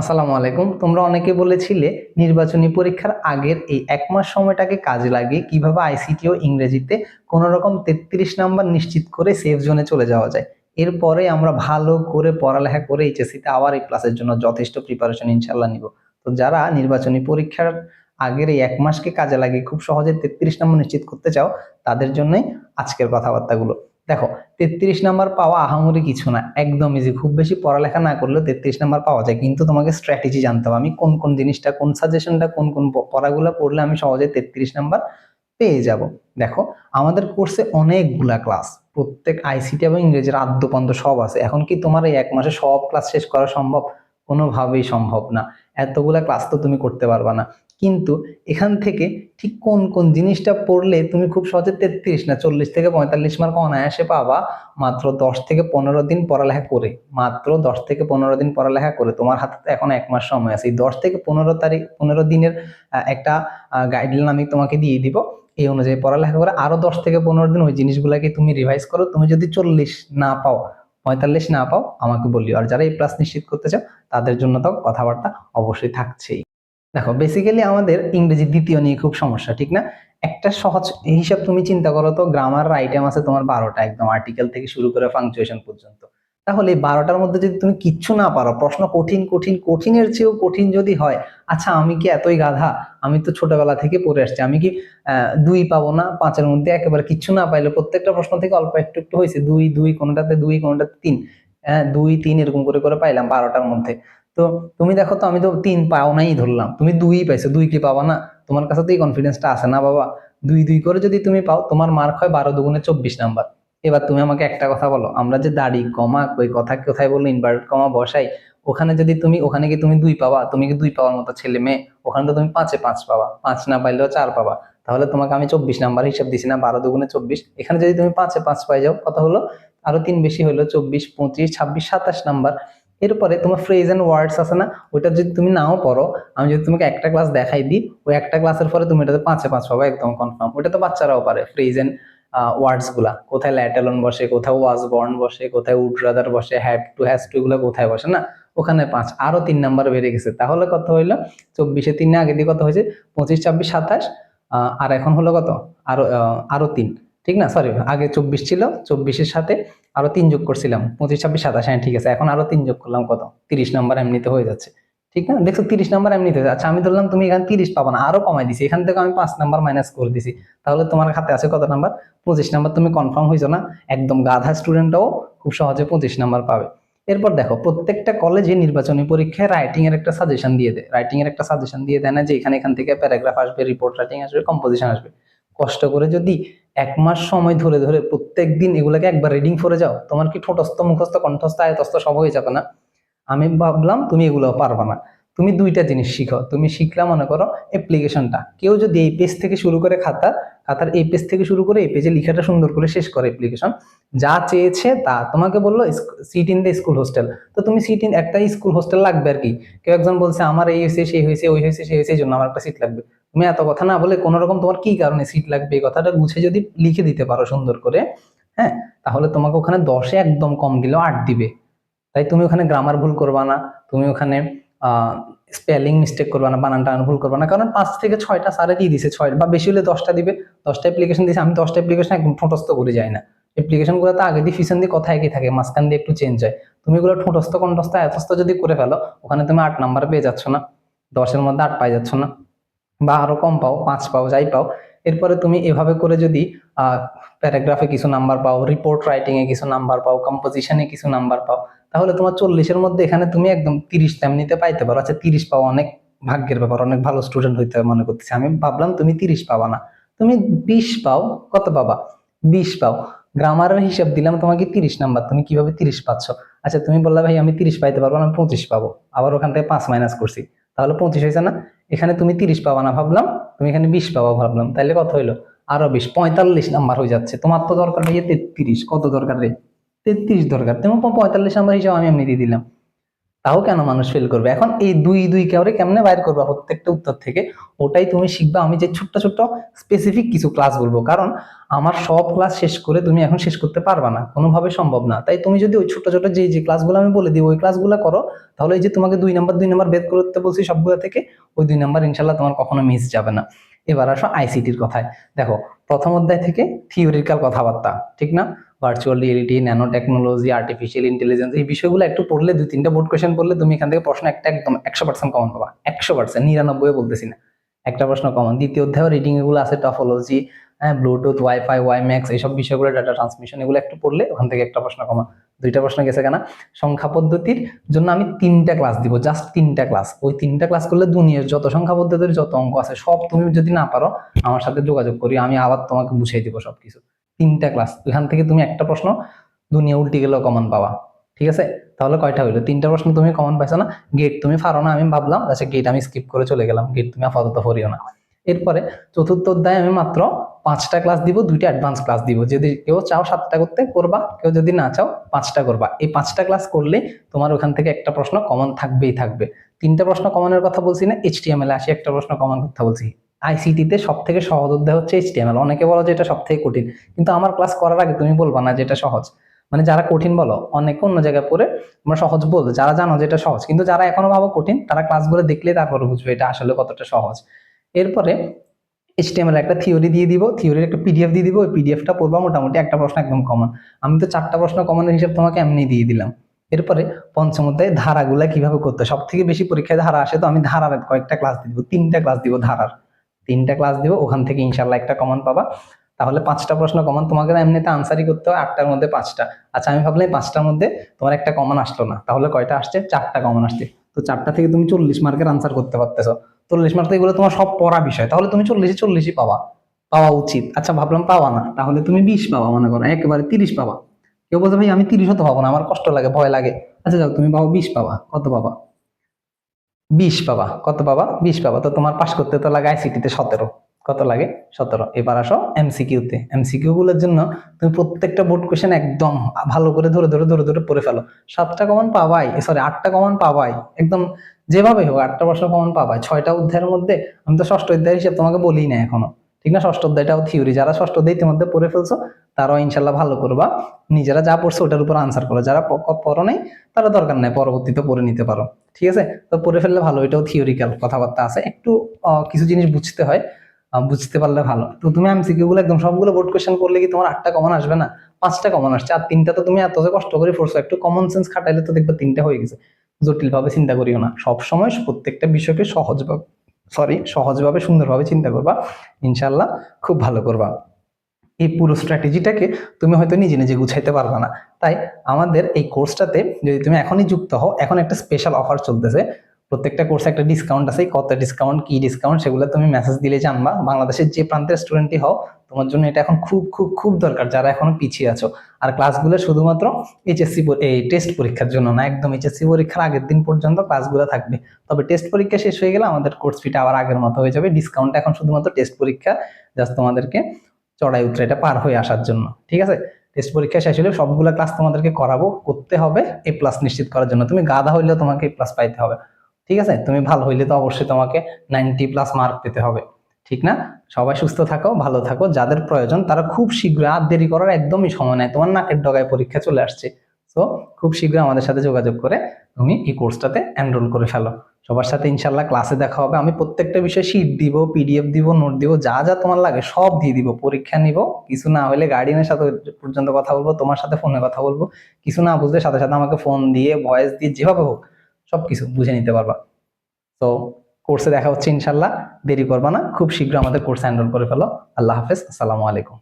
আসসালামু আলাইকুম। তোমরা অনেকে বলেছিলে নির্বাচনী পরীক্ষার আগের এই এক মাস সময়টাকে কাজে লাগিয়ে কীভাবে আইসিটি ও ইংরেজিতে কোনো রকম তেত্রিশ নাম্বার নিশ্চিত করে সেফ জোনে চলে যাওয়া যায়। এরপরে আমরা ভালো করে পড়ালেখা করে এইচএসসিতে আবার এই ক্লাসের জন্য যথেষ্ট প্রিপারেশন ইনশাল্লাহ নিব। তো যারা নির্বাচনী পরীক্ষার আগের এই এক মাসকে কাজে লাগিয়ে খুব সহজে তেত্রিশ নাম্বার নিশ্চিত করতে চাও, তাদের জন্যই আজকের কথাবার্তাগুলো। দেখো, তেত্রিশ নাম্বার পাওয়া আহামরি কিছু না, একদম ইজি খুব বেশি পড়ালেখা না করলেও তেত্রিশ নাম্বার পাওয়া যায়, কিন্তু তোমাকে স্ট্র্যাটেজি জানতে হবে। আমি কোন কোন জিনিসটা, কোন সাজেশনটা কোন কোন পড়াগুলো পড়লে আমি সহজে তেত্রিশ নাম্বার পেয়ে যাব। দেখো, আমাদের কোর্সে অনেকগুলা ক্লাস প্রত্যেক আইসিটি এবং ইংরেজির আদ্যপন্দ সব আছে। এখন কি তোমার এই এক মাসে সব ক্লাস শেষ করা সম্ভব? কোনোভাবেই সম্ভব না। এতগুলা ক্লাস তো তুমি করতে পারবা না। কিন্তু এখান থেকে ঠিক কোন কোন জিনিসটা পড়লে তুমি খুব সহজে তেত্রিশ না চল্লিশ থেকে পঁয়তাল্লিশ মার্ক অনায়াসে পাবা মাত্র দশ থেকে পনেরো দিন পড়ালেখা করে, মাত্র দশ থেকে পনেরো দিন পড়ালেখা করে। তোমার হাতে এখন এক মাস সময় আছে। এই দশ থেকে পনেরো তারিখ, পনেরো দিনের একটা গাইডলাইন আমি তোমাকে দিয়ে দিব। এই অনুযায়ী পড়ালেখা করে আরও দশ থেকে পনেরো দিন ওই জিনিসগুলোকে তুমি রিভাইজ করো। তুমি যদি চল্লিশ না পাও, পঁয়তাল্লিশ না পাও, আমাকে বলিও। আর যারা এই প্লাস নিশ্চিত করতে চাও, তাদের জন্য তো কথাবার্তা অবশ্যই থাকছেই। দেখো বেসিক্যালি আমাদের ইংরেজি দ্বিতীয় নিয়ে খুব সমস্যা, ঠিক না? একটা সহজ হিসাব তুমি চিন্তা করো তো গ্রামার আইটেম আছে তোমার বারোটা একদম আর্টিকেল থেকে শুরু করে ফাংচুয়েশন পর্যন্ত। তাহলে এই বারোটার মধ্যে যদি তুমি কিচ্ছু না পারো, প্রশ্ন কঠিন কঠিন, কঠিনের চেয়েও কঠিন যদি হয় আচ্ছা আমি কি এতই গাধা? আমি তো ছোটবেলা থেকে পড়ে আসছি, আমি কি দুই পাবো না? পাঁচের মধ্যে একেবারে কিচ্ছু না পাইলে প্রত্যেকটা প্রশ্ন থেকে অল্প একটু একটু হয়েছে, দুই দুই, কোনটাতে দুই, কোনটাতে তিন। হ্যাঁ দুই, তিন এরকম করে করে পাইলাম বারোটার মধ্যে। তো তুমি দেখো তো আমি তো তিন পাও নাই ধরলাম। তুমি দুই পাইছো, দুই কি পাবা না? তোমার কাছে তো এই কনফিডেন্সটা আছে না বাবা? দুই দুই করে যদি তুমি পাও, তোমার মার্ক হয় বারো দুগুণে চব্বিশ নাম্বার। এবার তুমি আমাকে একটা কথা বলো, আমরা যে দাড়ি কমা, ওই কথা কোথায় বলল ইনভার্ট কমা বসাই? ওখানে যদি তুমি, ওখানে কি তুমি দুই পাবা? তুমি কি দুই পাওয়ার মতো ছেলে মেয়ে? ওখানে তো তুমি পাঁচে পাঁচ পাবা, পাঁচ না পাইলেও চার পাবা। তাহলে তোমাকে আমি চব্বিশ নাম্বার হিসাব দিছি না, বারো দুগুণে চব্বিশ। এখানে যদি তুমি পাঁচে পাঁচ পাই যাও, কথা হলো আরও তিন বেশি হলো চব্বিশ, পঁচিশ, ছাব্বিশ, সাতাশ নাম্বার। এরপরে তোমার ফ্রেজ এন্ড ওয়ার্ডস আছে না, ওইটা যদি তুমি নাও পড়ো, আমি যদি তোমাকে একটা ক্লাস দেখাই দিই, ওই একটা ক্লাসের পরে তুমি এটাতে পাঁচে পাঁচ পাবো, একদম কনফার্ম ওটা তো বাচ্চারাও পারে ফ্রেজ এন্ড ওয়ার্ডসগুলা। কোথায় ল্যাটেলন বসে, কোথায় ওয়াজ বর্ন বসে, কোথায় উড রাদার বসে হ্যাভ টু হ্যাজ টু এগুলো কোথায় বসে, না? ওখানে পাঁচ। আরও তিন নাম্বার বেড়ে গেছে। তাহলে কত হইল? চব্বিশে তিনে আগে দিয়ে কত হয়েছে? পঁচিশ, ছাব্বিশ, সাতাশ আর এখন হলো কত? আরও আরও তিন। ঠিক না? সরি আগে চব্বিশ ছিল, চব্বিশের সাথে আরও তিন যোগ করছিলাম, পঁচিশ, ছাব্বিশ, সাতাশ হ্যাঁ ঠিক আছে, এখন আরও তিন যোগ করলাম, কত? তিরিশ নাম্বার এমনিতে হয়ে যাচ্ছে, ঠিক না? দেখছ, তিরিশ নাম্বার এমনিতে। আচ্ছা আমি ধরলাম তুমি এখানে তিরিশ পাবো না, আরও কমাই দিছি, এখান থেকে আমি পাঁচ নাম্বার মাইনাস করে দিছি, তাহলে তোমার খাতে আছে কত নাম্বার পঁচিশ নাম্বার তুমি কনফার্ম হয়েছো না? একদম গাধা স্টুডেন্টও খুব সহজে পঁচিশ নাম্বার পাবে। এরপর দেখো, প্রত্যেকটা কলেজে নির্বাচনী পরীক্ষায় রাইটিং এর একটা সাজেশন দিয়ে দেয়। রাইটিং এর একটা সাজেশন দিয়ে দেয় না যে, এখানে, এখান থেকে প্যারাগ্রাফ আসবে রিপোর্ট রাইটিং আসবে কম্পোজিশন আসবে। কষ্ট করে যদি এক মাস সময় ধরে ধরে প্রত্যেক দিন এগুলোকে একবার রিডিং করে যাও। তোমার কি ঠোঁটস্থ, মুখস্থ, কণ্ঠস্থ, আয়তস্থ সব হয়ে যাবে না? আমি ভাবলাম তুমি এগুলো পারবা না। তুমি দুইটা জিনিস শিখো। তুমি শিখলা মনে করো অ্যাপ্লিকেশনটা কেউ যদি এই পেজ থেকে শুরু করে খাতা খাতার এই পেজ থেকে শুরু করে এই পেজে লেখাটা সুন্দর করে শেষ করে অ্যাপ্লিকেশন যা চেয়েছে তা, তোমাকে বলল sit in the school hostel তো তুমি সিট ইন একটা স্কুল হোস্টেল লাগবে আর কি। কেউ একজন বলছে, আমার এই হয়েছে, সেই হয়েছে, ওই হয়েছে, সেই হয়েছে, এই জন্য আমার একটা সিট লাগবে। তুমি এত কথা না বলে কোনো রকম তোমার কি কারণে সিট লাগবে? এই কথাটা গুছে যদি লিখে দিতে পারো সুন্দর করে হ্যাঁ তাহলে তোমাকে ওখানে দশে একদম কম দিলেও আট দিবে। তাই তুমি ওখানে গ্রামার ভুল করবা না। তুমি ওখানে স্পেলিং মিস্টেক করবা না বানান টানান ভুল করবা না। কারণ পাঁচ থেকে ছয়টা সারে দিয়ে দিছে, ছয় বা বেশি হলে দশটা দিবে। দশটা অ্যাপ্লিকেশন দিয়েছে আমি দশটা অ্যাপ্লিকেশন একদম ঠোঁটস্থ করে যাই না। অ্যাপ্লিকেশনগুলো তো আগে দিয়ে পিছন দিয়ে কথা একই থাকে, মাঝখান দিয়ে একটু চেঞ্জ হয়। তুমি এগুলো ঠোঁটস্থ, কণ্ঠস্থ, এতস্থ যদি করে ফেলো, ওখানে তুমি আট নাম্বার পেয়ে যাচ্ছ না। দশের মধ্যে আট পাই যাচ্ছ না। বা আরও কম পাও, পাঁচ পাও, যাই পাও। এরপরে তুমি এভাবে করে যদি প্যারাগ্রাফে কিছু নাম্বার পাও রিপোর্ট রাইটিংয়ে কিছু নাম্বার পাও কম্পোজিশনে কিছু নাম্বার পাও তাহলে তোমার চল্লিশের মধ্যে এখানে তুমি একদম তিরিশ এমনিতে পাইতে পারো। আচ্ছা তিরিশ পাও অনেক ভাগ্যের ব্যাপার, অনেক ভালো স্টুডেন্ট হইতে মনে করতেছি। আমি ভাবলাম তুমি তিরিশ পাবা না। তুমি বিশ পাও, কত পাবা? বিশ পাও। গ্রামারের হিসাব দিলাম, তোমাকে তিরিশ নাম্বার তুমি কীভাবে তিরিশ পাচ্ছ? আচ্ছা তুমি বললা, ভাই, আমি তিরিশ পাইতে পারব না, আমি পঁচিশ পাবো। আবার ওখান থেকে পাঁচ মাইনাস করছি। তাহলে পঁচিশ হয়েছে না? এখানে তুমি তিরিশ পাবা না ভাবলাম, তুমি এখানে বিশ পাবা ভাবলাম। তাহলে কত হইল? আরও বিশ, পঁয়তাল্লিশ নাম্বার হয়ে যাচ্ছে। তোমার তো দরকার ভাইয়া তেত্রিশ। কত দরকার রে? তেত্রিশ দরকার। তুমি প- পঁয়তাল্লিশ নাম্বার হিসাবে আমি এমনি দিয়ে দিলাম। তাও কেন মানুষ ফেল করবে? এখন এই দুই দুই কেউরে কেমনে বাইর করবা? প্রত্যেকটা উত্তর থেকে ওটাই তুমি শিখবা। আমি যে ছোট্ট ছোট্ট স্পেসিফিক কিছু ক্লাস বলব, কারণ আমার সব ক্লাস শেষ করে তুমি এখন শেষ করতে পারবা না। কোনোভাবে সম্ভব না। তাই তুমি যদি ওই ছোট ছোট যে যে ক্লাসগুলো আমি বলে দিই, ওই ক্লাসগুলো করো, তাহলে এই যে তোমাকে দুই নাম্বার দুই নাম্বার বের করতে বলছি সবগুলো থেকে, ওই দুই নাম্বার ইনশাল্লাহ তোমার কখনো মিস যাবে না। এবার আসো আইসিটির কথায়। দেখো প্রথম অধ্যায় থেকে থিওরিক্যাল কথাবার্তা, ঠিক না? Virtual reality nano technology artificial intelligence এই বিষয়গুলো একটু পড়লে, দুই তিনটা বোর্ড কোয়েশন পড়লে তুমি এখান থেকে প্রশ্ন একটা একদম একশো পার্সেন্ট কমন পাবা। একশো পার্সেন্ট নিরানব্বই বলতেছি না। একটা প্রশ্ন কমন দ্বিতীয় অধ্যায় রিডিং এগুলো আছে টফোলজি হ্যাঁ ব্লুটুথ ওয়াইফাই ওয়াইম্যাক্স এইসব বিষয়গুলো ডাটা ট্রান্সমিশন এগুলো একটু পড়লে ওখান থেকে একটা প্রশ্ন কমন দুইটা প্রশ্ন গেছে কেনা? সংখ্যা পদ্ধতির জন্য আমি তিনটা ক্লাস দিব জাস্ট তিনটা ক্লাস ওই তিনটা ক্লাস করলে দুনিয়ার যত সংখ্যা পদ্ধতির যত অঙ্ক আছে, সব তুমি যদি না পারো, আমার সাথে যোগাযোগ করি আমি আবার তোমাকে বুঝিয়ে দিব সবকিছু। তিনটা ক্লাস এখান থেকে তুমি একটা প্রশ্ন দুনিয়া উল্টে গেলেও কমন পাওয়া ঠিক আছে? তাহলে কয়টা হইল? তিনটা প্রশ্ন তুমি কমন পাইছো না? গেট তুমি পারো না, আমি ভাবলাম আচ্ছা গেট আমি স্কিপ করে চলে গেলাম গেট তুমি আপাতত পড়িও না। এরপরে চতুর্থ অধ্যায়ে আমি মাত্র পাঁচটা ক্লাস দিব, দুইটা অ্যাডভান্স ক্লাস দিব। যদি কেউ চাও সাতটা করতে, করবা। কেউ যদি না চাও, পাঁচটা করবা। এই পাঁচটা ক্লাস করলে তোমার ওখান থেকে একটা প্রশ্ন কমন থাকবেই থাকবে। তিনটা প্রশ্ন কমনের কথা বলছি না এইচ এইচটিএমএল আসি, একটা প্রশ্ন কমন কথা বলছি। আইসিটিতে সব থেকে সহজ অধ্যায় হচ্ছে এইচটিএমএল অনেকে বলো যে এটা সব থেকে কঠিন, কিন্তু আমার ক্লাস করার আগে তুমি বলবা না যে এটা সহজ। মানে যারা কঠিন বলো, অনেকে অন্য জায়গায় পড়ে তোমরা সহজ বলতো, যারা জানো যে এটা সহজ, কিন্তু যারা এখনও ভাবো কঠিন, তারা ক্লাসগুলো দেখলে তারপরে বুঝবে এটা আসলে কতটা সহজ। এরপরে এইচটিএমএল একটা থিওরি দিয়ে দিব থিওরির একটা পিডিএফ দিয়ে দিব, ওই পিডিএফটা পড়বা মোটামুটি একটা প্রশ্ন একদম কমন আমি তো চারটা প্রশ্ন কমনের হিসাব তোমাকে এমনি দিয়ে দিলাম। এরপরে পঞ্চম অধ্যায়ে ধারাগুলা কীভাবে করতে সব থেকে বেশি পরীক্ষায় ধারা আসে তো আমি ধারার কয়েকটা ক্লাস দিব, তিনটা ক্লাস দিব ধারার। তিনটা ক্লাস দিব, ওখান থেকে ইনশাল্লাহ একটা কমন পাবা। তাহলে পাঁচটা প্রশ্ন কমন তোমাকে এমনিতে আনসারই করতে হয়, আটটার মধ্যে পাঁচটা। আচ্ছা আমি ভাবলাম পাঁচটার মধ্যে তোমার একটা কমন আসলো না, তাহলে কয়টা আসছে? চারটা কমন আসছে। তো চারটা থেকে তুমি চল্লিশ মার্কের আনসার করতে পারতেছো। চল্লিশ মার্ক এগুলো তোমার সব পড়া বিষয়, তাহলে তুমি চল্লিশে চল্লিশই পাবা। পাওয়া উচিত। আচ্ছা ভাবলাম পাওয়া না, তাহলে তুমি বিশ পাবা, মনে করো, একেবারে তিরিশ পাবা। কেউ বলছে, ভাই, আমি তিরিশও তো পাবো না, আমার কষ্ট লাগে, ভয় লাগে। আচ্ছা যাও, তুমি পাবো বিশ পাবা, কত পাবা? বিশ পাবা, কত পাবা? বিশ পাবা, তো তোমার পাশ করতে তো লাগে আইসিটিতে সতেরো। কত লাগে? সতেরো। এবার আসো এমসিকিউতে এমসিকিউ গুলোর জন্য তুমি প্রত্যেকটা বোর্ড কোয়েশ্চেন একদম ভালো করে ধরে ধরে ধরে ধরে পড়ে ফেলো। সাতটা কমন পাবাই সরি আটটা কমন পাবাই একদম যেভাবে হোক, আটটা প্রশ্ন কমন পাবাই ছয়টা অধ্যায়ের মধ্যে, আমি তো ষষ্ঠ অধ্যায় হিসেবে তোমাকে বলি না এখনও। ঠিক না? ষষ্ঠ অধ্যায়টাও থিওরি যারা ষষ্ঠ অধ্যায় ইতিমধ্যে পড়ে ফেলছো, তারাও ইনশাল্লাহ ভালো করবা। নিজেরা যা পড়ছো, ওটার উপর আনসার করো। যারা পড়ো নাই, তারা দরকার নাই, পরবর্তীতে পড়ে নিতে পারো। ঠিক আছে? তো পড়ে ফেললে ভালো, এটাও থিওরিক্যাল কথাবার্তা আছে। একটু কিছু জিনিস বুঝতে হয় বুঝতে পারলে ভালো। তো তুমি এমসিকিউ গুলো একদম সবগুলো বোর্ড কোয়েশ্চেন করলে কি তোমার আটটা কমন আসবে না? পাঁচটা কমন আসছে। আর তিনটা তো তুমি এত কষ্ট করে পড়ছো, একটু কমন সেন্স খাটাইলে তো দেখবে তিনটা হয়ে গেছে। জটিল ভাবে চিন্তা করিও না। সবসময় প্রত্যেকটা বিষয়কে সহজভাবে সরি সহজভাবে সুন্দরভাবে চিন্তা করবা। ইনশাল্লাহ খুব ভালো করবা। এই পুরো স্ট্র্যাটেজিটাকে তুমি হয়তো নিজে নিজে গুছাইতে পারবে না। তাই আমাদের এই কোর্সটাতে যদি তুমি এখনই যুক্ত হও, এখন একটা স্পেশাল অফার চলতেছে। প্রত্যেকটা কোর্সে একটা ডিসকাউন্ট আছে। কত ডিসকাউন্ট কি ডিসকাউন্ট সেগুলো তুমি মেসেজ দিলে জানবা। বাংলাদেশের যে প্রান্তের স্টুডেন্টই হও, তোমার জন্য এটা এখন খুব খুব খুব দরকার, যারা এখনও পিছিয়ে আছো। আর ক্লাসগুলো শুধুমাত্র এইচএসসি এই টেস্ট পরীক্ষার জন্য না, একদম এইচএসসি পরীক্ষার আগের দিন পর্যন্ত ক্লাসগুলো থাকবে। তবে টেস্ট পরীক্ষা শেষ হয়ে গেলে আমাদের কোর্স ফিটা আবার আগের মতো হয়ে যাবে। ডিসকাউন্ট এখন শুধুমাত্র টেস্ট পরীক্ষা জাস্ট তোমাদেরকে চড়াই উতরে এটা পার হয়ে আসার জন্য। ঠিক আছে? টেস্ট পরীক্ষা শেষ হলে সবগুলো ক্লাস তোমাদেরকে করাবো, করতে হবে এ প্লাস নিশ্চিত করার জন্য। তুমি গাধা হইলেও তোমাকে এ প্লাস পাইতে হবে। ঠিক আছে? তুমি ভালো হইলে তো অবশ্যই তোমাকে নাইনটি প্লাস মার্ক পেতে হবে। ঠিক না? সবাই সুস্থ থাকো, ভালো থাকো। যাদের প্রয়োজন, তারা খুব শীঘ্র আর দেরি করার একদমই সময় নাই। তোমার নাকের ডগায় পরীক্ষা চলে আসছে। সো খুব শীঘ্র আমাদের সাথে যোগাযোগ করে তুমি এই কোর্সটাতে এনরোল করে ফেলো। সবার সাথে ইনশাল্লাহ ক্লাসে দেখা হবে। আমি প্রত্যেকটা বিষয়ে শিট দিব পিডিএফ দিব নোট দিব, যা যা তোমার লাগে সব দিয়ে দিব। পরীক্ষা নিব। কিছু না হলে গার্ডিয়ানের সাথে পর্যন্ত কথা বলব, তোমার সাথে ফোনে কথা বলব। কিছু না বুঝলে সাথে সাথে আমাকে ফোন দিয়ে ভয়েস দিয়ে যেভাবে হোক সব কিছু বুঝে নিতে পারবা। তো কোর্সে দেখা হচ্ছে ইনশাল্লাহ। দেরি করবা না। খুব শীঘ্র আমাদের কোর্সে এনরোল করে ফেলো। আল্লাহ হাফেজ। আসসালামু আলাইকুম।